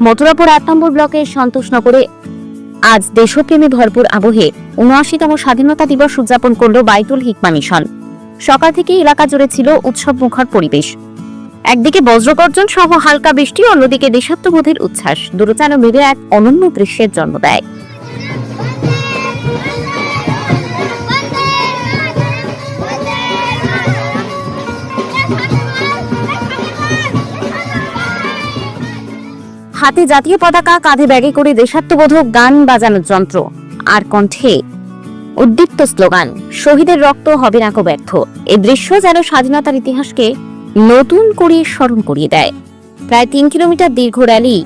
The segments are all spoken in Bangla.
মথুরাপুর আট নম্বর ব্লকের সন্তোষনগরে আজ দেশপ্রেমে ভরপুর আবহে উনআশিতম স্বাধীনতা দিবস উদযাপন করল বাইতুল হিকমা মিশন। সকাল থেকে এলাকা জুড়ে ছিল উৎসব মুখর পরিবেশ। একদিকে বজ্রগর্জন সহ হালকা বৃষ্টি, অন্যদিকে দেশাত্মবোধের উচ্ছ্বাস। দূরচান মিলে এক অনন্য দৃশ্যের জন্ম দেয়। হাতে জাতীয় পতাকা, কাঁধে ব্যাগে করে দেশাত্মবোধক গান বাজানোর যন্ত্র। আর কণ্ঠে উদ্দীপ্ত স্লোগান, শহীদের রক্ত হবে না ব্যর্থ। এই দৃশ্য যেন স্বাধীনতার ইতিহাসকে নতুন করে স্মরণ করিয়ে দেয়। প্রায় তিন কিলোমিটার দীর্ঘ র্যালি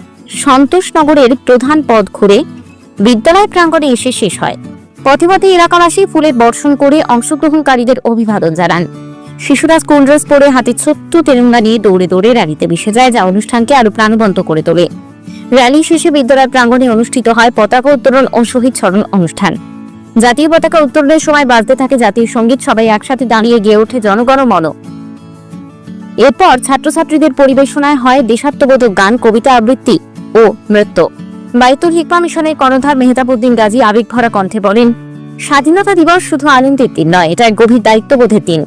সন্তোষনগরের প্রধান পথ ঘুরে বিদ্যালয় প্রাঙ্গণে এসে শেষ হয়। পথে পথে এলাকাবাসী ফুলের বর্ষণ করে অংশগ্রহণকারীদের অভিবাদন জানান। শিশুরা স্কুল ড্রেস পরে হাতে ছোট্ট তেরঙ্গা নিয়ে দৌড়ে দৌড়ে র্যালিতে মিশে যায়, যা অনুষ্ঠানকে আরও প্রাণবন্ত করে তোলে। র্যালি শেষে বিদ্যালয় প্রাঙ্গণে অনুষ্ঠিত হয় পতাকা উত্তোলন ও শহীদ স্মরণ অনুষ্ঠান। জাতীয় পতাকা উত্তোলনের সময় বাজতে থাকে জাতীয় সংগীত, সবাই একসাথে দাঁড়িয়ে গেয়ে ওঠে জনগণ মন এরপর ছাত্রছাত্রীদের পরিবেশনায় হয় দেশাত্মবোধক গান, কবিতা আবৃত্তি ও নৃত্য। বাইতুল হিকমা মিশনের কর্ণধার মেহতাবুদ্দিন গাজী আবেগ ভরা কণ্ঠে বলেন, স্বাধীনতা দিবস শুধু আনন্দের দিন নয়, এটা গভীর দায়িত্ববোধের দিন।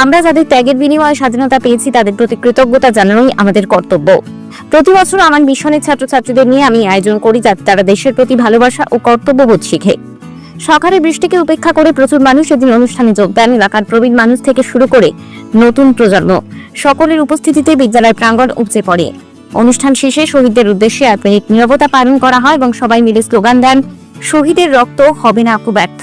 আমরা যাদের ত্যাগের বিনিময়ে স্বাধীনতা পেয়েছি, তাদের প্রতি কৃতজ্ঞতা জানানোই আমাদের কর্তব্য। প্রতি বছর আমার মিশনের ছাত্রছাত্রীদের নিয়ে আমি আয়োজন করি, যাতে তারা দেশের প্রতি ভালোবাসা ও কর্তব্যবোধ শিখে। সকালে বৃষ্টিকে উপেক্ষা করে প্রচুর মানুষ এদিন অনুষ্ঠানে যোগ দেন এলাকার প্রবীণ মানুষ থেকে শুরু করে নতুন প্রজন্ম। সকলের উপস্থিতিতে বিদ্যালয় প্রাঙ্গণ উপচে পড়ে। অনুষ্ঠান শেষে শহীদদের উদ্দেশ্যে এক নীরবতা পালন করা হয় এবং সবাই মিলে স্লোগান দেন, শহীদের রক্ত হবে না ব্যর্থ।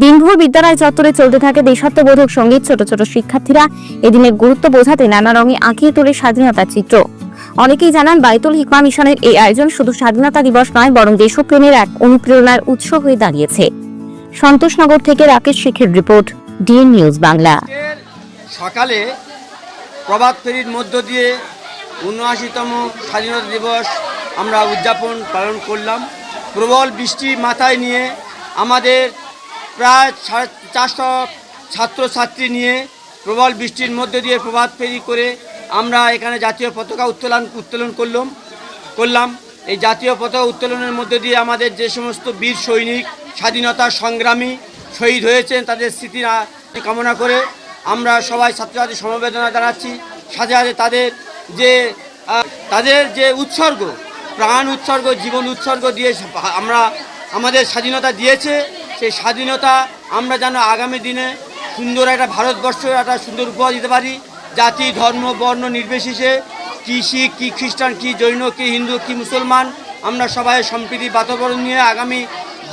দিনভর বিদ্যালয় চত্বরে চলতে থাকে দেশাত্মবোধক সংগীত, ছোট ছোট শিক্ষার্থীরা এদিনের গুরুত্ব বোঝাতে নানা রঙে আঁকিয়ে তোলে স্বাধীনতার চিত্র। অনেকেই জানান বাইতুল হিকমা মিশনের এই আয়োজন শুধু স্বাধীনতা দিবস নয়, বরং দেশপ্রেমের এক অনুপ্রেরণার উৎস হয়ে দাঁড়িয়েছে। সন্তোষনগর থেকে রাকেশ শেখের রিপোর্ট, ডিএন নিউজ বাংলা। সকালে প্রভাত ফেরির মধ্য দিয়ে উনআশিতম স্বাধীনতা দিবস আমরা উদযাপন, পালন করলাম। প্রবল বৃষ্টি মাথায় নিয়ে আমাদের প্রায় চারশো ছাত্রছাত্রী নিয়ে প্রবল বৃষ্টির মধ্যে দিয়ে প্রভাত ফেরি করে আমরা এখানে জাতীয় পতাকা উত্তোলন উত্তোলন করলাম করলাম। এই জাতীয় পতাকা উত্তোলনের মধ্যে দিয়ে আমাদের যে সমস্ত বীর সৈনিক, স্বাধীনতা সংগ্রামী শহীদ হয়েছেন, তাদের স্মৃতি কামনা করে আমরা সবাই ছাত্রছাত্রী সমবেদনা জানাচ্ছি। সাথে সাথে তাদের যে তাদের যে উৎসর্গ, প্রাণ উৎসর্গ, জীবন উৎসর্গ দিয়ে আমরা আমাদের স্বাধীনতা দিয়েছে। সেই স্বাধীনতা আমরা যেন আগামী দিনে সুন্দর একটা ভারতবর্ষ, একটা সুন্দর উপহার দিতে পারি। জাতি, ধর্ম, বর্ণ নির্বিশেষে কি শিখ, কি খ্রিস্টান, কি জৈন, কি হিন্দু, কি মুসলমান, আমরা সবাই সম্প্রীতি, বাতাবরণ নিয়ে আগামী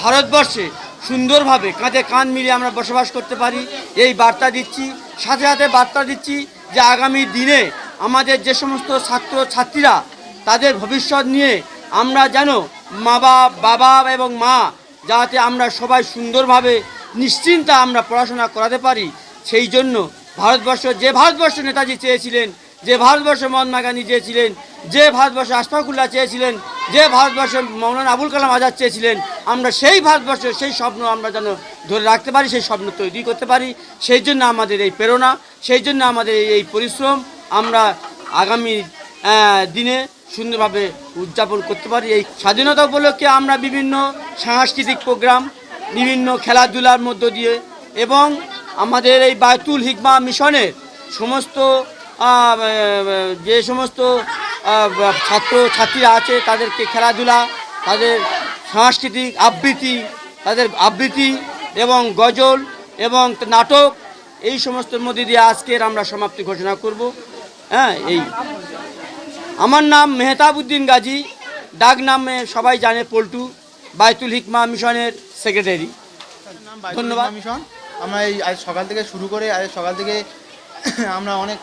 ভারতবর্ষে সুন্দরভাবে কাঁধে কাঁধ মিলিয়ে আমরা বসবাস করতে পারি। এই বার্তা দিচ্ছি, সাথে সাথে বার্তা দিচ্ছি যে আগামী দিনে আমাদের যে সমস্ত ছাত্র ছাত্রীরা তাদের ভবিষ্যৎ নিয়ে আমরা যেন মা বাবা এবং মা যাতে আমরা সবাই সুন্দরভাবে নিশ্চিন্তা আমরা পড়াশোনা করাতে পারি। সেই জন্য ভারতবর্ষ, যে ভারতবর্ষ নেতাজি চেয়েছিলেন, যে ভারতবর্ষ মহাত্মা গান্ধী চেয়েছিলেন, যে ভারতবর্ষ আশফাকুল্লাহ চেয়েছিলেন, যে ভারতবর্ষ মৌলানা আবুল কালাম আজাদ চেয়েছিলেন, আমরা সেই ভারতবর্ষ সেই স্বপ্ন আমরা যেন ধরে রাখতে পারি, সেই স্বপ্ন তৈরি করতে পারি। সেই জন্য আমাদের এই প্রেরণা, সেই জন্য আমাদের এই- এই পরিশ্রম আমরা আগামী দিনে সুন্দরভাবে উদযাপন করতে পারি। এই স্বাধীনতা উপলক্ষে আমরা বিভিন্ন সাংস্কৃতিক প্রোগ্রাম, বিভিন্ন খেলাধুলার মধ্য দিয়ে এবং আমাদের এই বায়তুল হিকমা মিশনের সমস্ত যে সমস্ত ছাত্র ছাত্রীরা আছে, তাদেরকে খেলাধুলা, তাদের সাংস্কৃতিক আবৃত্তি, তাদের আবৃত্তি এবং গজল এবং নাটক, এই সমস্তর মধ্যে দিয়ে আজকের আমরা সমাপ্তি ঘোষণা করব। হ্যাঁ এই। আমার নাম মেহতাবুদ্দিন গাজী, ডাক নামে সবাই জানে পল্টু বায়তুল হিকমা মিশনের সেক্রেটারি ধন্যবাদ। মিশন, আমরা এই আজ সকাল থেকে শুরু করে, আজ সকাল থেকে আমরা অনেক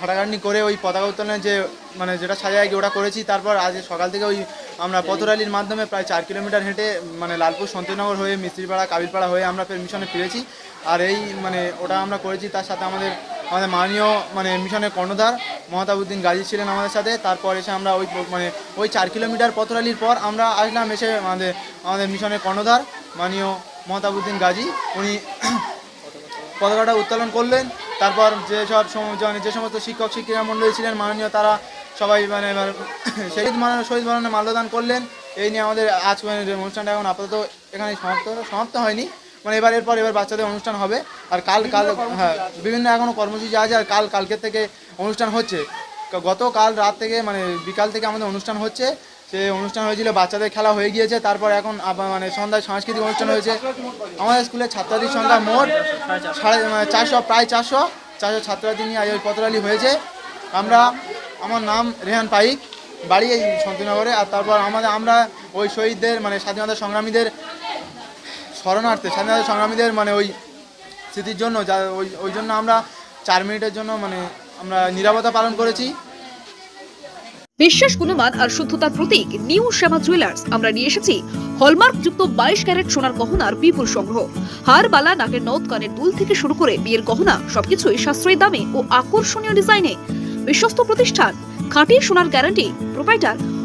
হাঁটাঘাটনি করে ওই পতাকা উত্তোলনের যে মানে যেটা সাজায় ওটা করেছি। তারপর আজ সকাল থেকে ওই আমরা পথরালির মাধ্যমে প্রায় চার কিলোমিটার হেঁটে মানে লালপুর সন্তনগর হয়ে মিস্ত্রিপাড়া, কাবিলপাড়া হয়ে আমরা ফের মিশনে ফিরেছি। আর এই মানে ওটা আমরা করেছি, তার সাথে আমাদের আমাদের মাননীয় মানে মিশনের কর্ণধার মমতাবুদ্দিন গাজী ছিলেন আমাদের সাথে। তারপর এসে আমরা ওই মানে ওই চার কিলোমিটার পথরালির পর আমরা আসলাম এসে আমাদের আমাদের মিশনের কর্ণধার মাননীয় মমতাবুদ্দিন গাজী। উনি পতাকাটা উত্তোলন করলেন। তারপর যেসব মানে যে সমস্ত শিক্ষক, শিক্ষিকা মণ্ডলী ছিলেন, মাননীয় তারা সবাই মানে শহীদ মানে শহীদ মরণে মাল্যদান করলেন। এই নিয়ে আমাদের আজ অনুষ্ঠানটা এখন আপাতত এখানে সমাপ্ত সমাপ্ত হয়নি। মানে এবার এরপর এবার বাচ্চাদের অনুষ্ঠান হবে। আর কাল কাল হ্যাঁ বিভিন্ন এখনও কর্মসূচি আছে আর কাল কালকের থেকে অনুষ্ঠান হচ্ছে। গতকাল রাত থেকে মানে বিকাল থেকে আমাদের অনুষ্ঠান হচ্ছে। সে অনুষ্ঠান হয়েছিল বাচ্চাদের খেলা হয়ে গিয়েছে তারপর এখন মানে সন্ধ্যায় সাংস্কৃতিক অনুষ্ঠান হয়েছে। আমাদের স্কুলের ছাত্রাদির সংখ্যা মোট সাড়ে মানে চারশো প্রায় চারশো। চারশো ছাত্রাদি নিয়ে আজ ওই পতরালি হয়েছে। আমরা আমার নাম রেহান পাইক বাড়ি এই শান্তিনগরে। আর তারপর আমাদের আমরা ওই শহীদদের মানে স্বাধীনতা সংগ্রামীদের শরণার্থে স্বাধীনতা সংগ্রামীদের মানে ওই স্মৃতির জন্য, যা ওই ওই জন্য আমরা চার মিনিটের জন্য মানে আমরা নিরাপত্তা পালন করেছি। বিশ্বাস গুণমান আর শুদ্ধতার প্রতীক নিউ শ্যামা জুয়েলার্স। আমরা নিয়ে এসেছি হলমার্ক যুক্ত বাইশ ক্যারেট সোনার গহনার বিপুল সংগ্রহ। হার, বালা, নাকের নথ কানের দুল থেকে শুরু করে বিয়ের গহনা, সবকিছুই সাশ্রয়ী দামে ও আকর্ষণীয় ডিজাইনে। বিশ্বস্ত প্রতিষ্ঠান, খাঁটি সোনার গ্যারান্টি প্রোপাইটার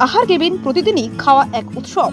Ahar cabin প্রতিদিনই খাওয়া এক উৎসব।